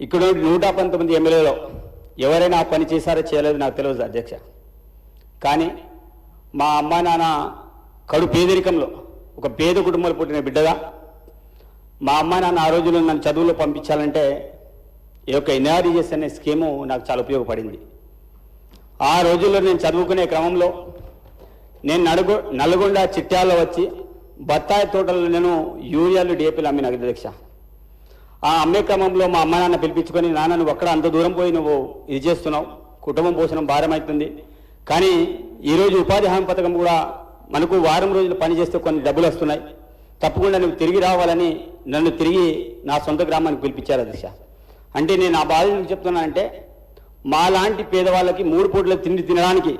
ఇక్కడ నూట పంతొమ్మిది ఎమ్మెల్యేలో ఎవరైనా పని చేశారో చేయలేదో నాకు తెలియదు అధ్యక్ష. కానీ మా అమ్మ నాన్న కడు పేదరికంలో ఒక పేద కుటుంబంలో పుట్టిన బిడ్డగా మా అమ్మ నాన్న ఆ రోజుల్లో నన్ను చదువులో పంపించాలంటే ఈ యొక్క ఎన్ఆర్ఈఎస్ అనే స్కీము నాకు చాలా ఉపయోగపడింది. ఆ రోజుల్లో నేను చదువుకునే క్రమంలో నేను నడుగు నల్గొండ చిట్యాల్లో వచ్చి బత్తాయి తోటల్లో నేను యూరియాలు డిఏపీలు అమ్మిన అధ్యక్ష. ఆ అమ్మే క్రమంలో మా అమ్మ నాన్న పిలిపించుకొని నాన్న నువ్వు అక్కడ అంత దూరం పోయి నువ్వు ఇది చేస్తున్నావు. కుటుంబం పోషణం భారమవుతుంది కానీ ఈరోజు ఉపాధి హామీ పథకం కూడా మనకు వారం రోజులు పని చేస్తే కొన్ని డబ్బులు వస్తున్నాయి. తప్పకుండా నువ్వు తిరిగి రావాలని నన్ను తిరిగి నా సొంత గ్రామానికి పిలిపించారు అధ్యక్ష అంటే నేను ఆ బాధ ఎందుకు చెప్తున్నానంటే మాలాంటి పేదవాళ్ళకి మూడు పూట్ల తిండి తినడానికి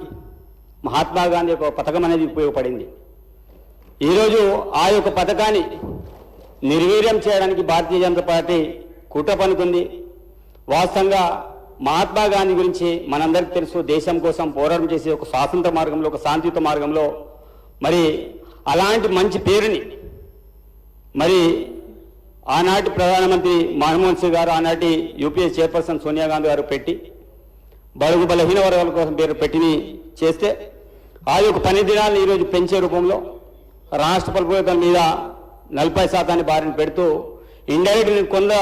మహాత్మా గాంధీ యొక్క పథకం అనేది ఉపయోగపడింది. ఈరోజు ఆ యొక్క పథకాన్ని నిర్వీర్యం చేయడానికి భారతీయ జనతా పార్టీ కుట్ర పనుకుంది వాస్తవంగా మహాత్మా గాంధీ గురించి మనందరికీ తెలుసు దేశం కోసం పోరాటం చేసే ఒక స్వాతంత్ర మార్గంలో ఒక శాంతియుత మార్గంలో మరి అలాంటి మంచి పేరుని మరి ఆనాటి ప్రధానమంత్రి మన్మోహన్ సింగ్ గారు ఆనాటి యూపీఏ చైర్పర్సన్ సోనియా గాంధీ గారు పెట్టి బడుగు బలహీన వర్గాల కోసం పేరు పెట్టిని చేస్తే ఆ యొక్క పని దినాలను ఈరోజు పెంచే రూపంలో రాష్ట్ర ప్రభుత్వం మీద నలభై శాతాన్ని బారిన పెడుతూ ఇండైరెక్ట్ కొంత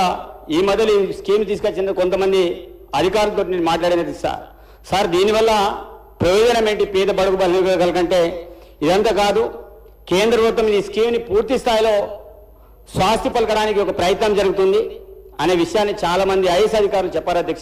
ఈ మధ్యలో ఈ స్కీమ్ తీసుకొచ్చిన కొంతమంది అధికారులతో నేను మాట్లాడినది సార్. సార్ దీనివల్ల ప్రయోజనం ఏంటి? పేద బడుగు బలకంటే ఇదంతా కాదు. కేంద్ర ప్రభుత్వం ఈ స్కీమ్ని పూర్తి స్థాయిలో స్వాస్థ్య పలకడానికి ఒక ప్రయత్నం జరుగుతుంది అనే విషయాన్ని చాలా మంది ఐఎస్ అధికారులు చెప్పారు అధ్యక్ష